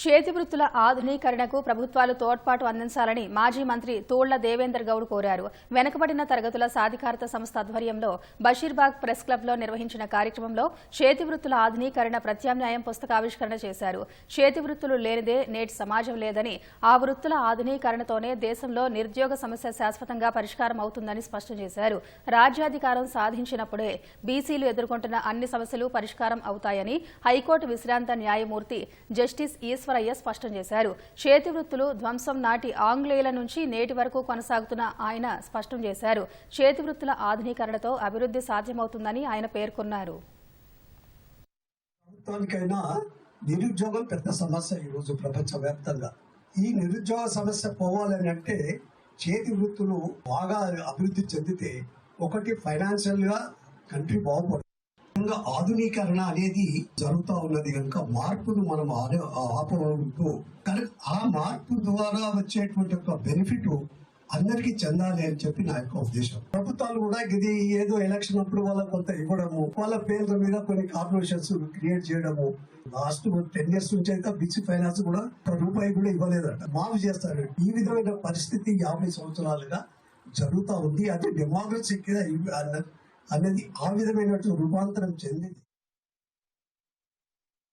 చేతి వృత్తుల ఆధునీకరణకు ప్రభుత్వాలు తోడ్పాటు అందించాలని మాజీ మంత్రి తోళ్ళ దేవేందర్ గౌడ్ కోరారు. వెనుకబడిన తరగతుల సాధికారత సంస్థ ఆధ్వర్యంలో బషీర్బాగ్ ప్రెస్ క్లబ్లో నిర్వహించిన కార్యక్రమంలో చేతి వృత్తుల ఆధునీకరణ ప్రత్యామ్నాయం పుస్తకావిష్కరణ చేశారు. చేతి వృత్తులు లేనిదే నేటి సమాజం లేదని ఆ వృత్తుల ఆధునీకరణతోనే దేశంలో నిరుద్యోగ సమస్య శాశ్వతంగా పరిష్కారం అవుతుందని స్పష్టం చేశారు. రాజ్యాధికారం సాధించినప్పుడే బీసీలు ఎదుర్కొంటున్న అన్ని సమస్యలు పరిష్కారం అవుతాయని హైకోర్టు విశ్రాంత న్యాయమూర్తి జస్టిస్ ఈశ్వరయ్య స్పష్టం చేశారు. చేతి వృత్తులు ధ్వంసం నాటి ఆంగ్లేయుల నుంచి నేటి వరకు కొనసాగుతున్న ఆయన స్పష్టం చేశారు. చేతి వృత్తుల ఆధునీకరణతో అభివృద్ధి సాధ్యమవుతుందని ఆయన పేర్కొన్నారు. ప్రభుత్వానికైనా నిరుద్యోగం పెద్ద సమస్య ఈరోజు ప్రపంచవ్యాప్తంగా. ఈ నిరుద్యోగ సమస్య పోవాలని అంటే చేతి వృత్తులు బాగా అభివృద్ధి చెందితే ఒకటి ఫైనాన్షియల్గా కంట్రీ బాగుపడుతుంది ఆధునీకరణ అనేది జరుగుతూ ఉన్నది కనుక మార్పును మనం ఆన- ఆపవద్దు. కానీ ఆ మార్పు ద్వారా వచ్చేటువంటి ఒక బెనిఫిట్ అందరికీ చెందాలి అని చెప్పి నా యొక్క ఉద్దేశం. ప్రభుత్వాలు కూడా ఇది ఏదో ఎలక్షన్ అప్పుడు వాళ్ళకి కొంత ఇవ్వడము వాళ్ళ పేర్ల మీద కొన్ని కార్పొరేషన్స్ క్రియేట్ చేయడము. లాస్ట్ టెన్ ఇయర్స్ నుంచి అయితే బిసి ఫైనాన్స్ కూడా రూపాయి కూడా ఇవ్వలేదట. మాఫ్ చేస్తారు. ఈ విధమైన పరిస్థితి యాభై సంవత్సరాలుగా జరుగుతూ ఉంది. అది డెమోక్రసీ అనేది ఆ విధమైనటువంటి రూపాంతరం చెందింది.